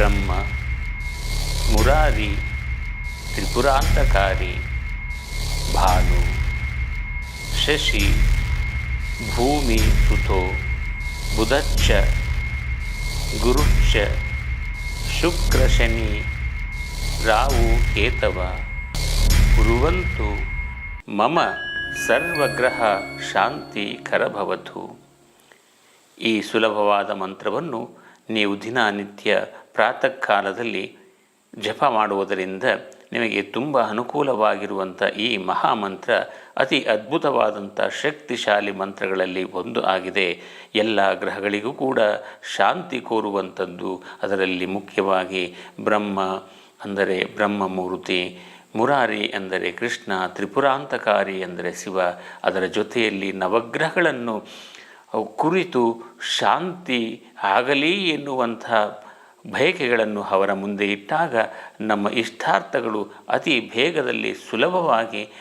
ಬ್ರಹ್ಮ, ಮುರಾರಿ, ತ್ರಿಪುರಾಂತಕಾರಿ, ಭಾನು, ಶಶಿ, ಭೂಮಿ ಸುತೋ ಬುಧಚ್ಚ, ಗುರುಚ್ಚ ಶುಕ್ರಶನಿ ರಾವು ಕೇತವ, ಕುರುವಂತು, ಮಮ, ಸರ್ವಗ್ರಹ, ಶಾಂತಿ ಕರಭವತು ಈ ಸುಲಭವಾದ ಮಂತ್ರವನ್ನು ನೀವು ದಿನನಿತ್ಯ ಪ್ರಾತಃ ಕಾಲದಲ್ಲಿ ಜಪ ಮಾಡುವುದರಿಂದ ನಿಮಗೆ ತುಂಬ ಅನುಕೂಲವಾಗಿರುವಂಥ ಈ ಮಹಾಮಂತ್ರ ಅತಿ ಅದ್ಭುತವಾದಂಥ ಶಕ್ತಿಶಾಲಿ ಮಂತ್ರಗಳಲ್ಲಿ ಒಂದು ಆಗಿದೆ. ಎಲ್ಲ ಗ್ರಹಗಳಿಗೂ ಕೂಡ ಶಾಂತಿ ಕೋರುವಂಥದ್ದು ಅದರಲ್ಲಿ ಮುಖ್ಯವಾಗಿ ಬ್ರಹ್ಮ ಅಂದರೆ ಬ್ರಹ್ಮ ಮೂರ್ತಿ ಮುರಾರಿ ಅಂದರೆ ಕೃಷ್ಣ, ತ್ರಿಪುರಾಂತಕಾರಿ ಅಂದರೆ ಶಿವ, ಅದರ ಜೊತೆಯಲ್ಲಿ ನವಗ್ರಹಗಳನ್ನು ಕುರಿತು ಶಾಂತಿ ಆಗಲಿ ಎನ್ನುವಂಥ ಬಯಕೆಗಳನ್ನು ಅವರ ಮುಂದೆ ಇಟ್ಟಾಗ ನಮ್ಮ ಇಷ್ಟಾರ್ಥಗಳು ಅತಿ ಬೇಗದಲ್ಲಿ ಸುಲಭವಾಗಿ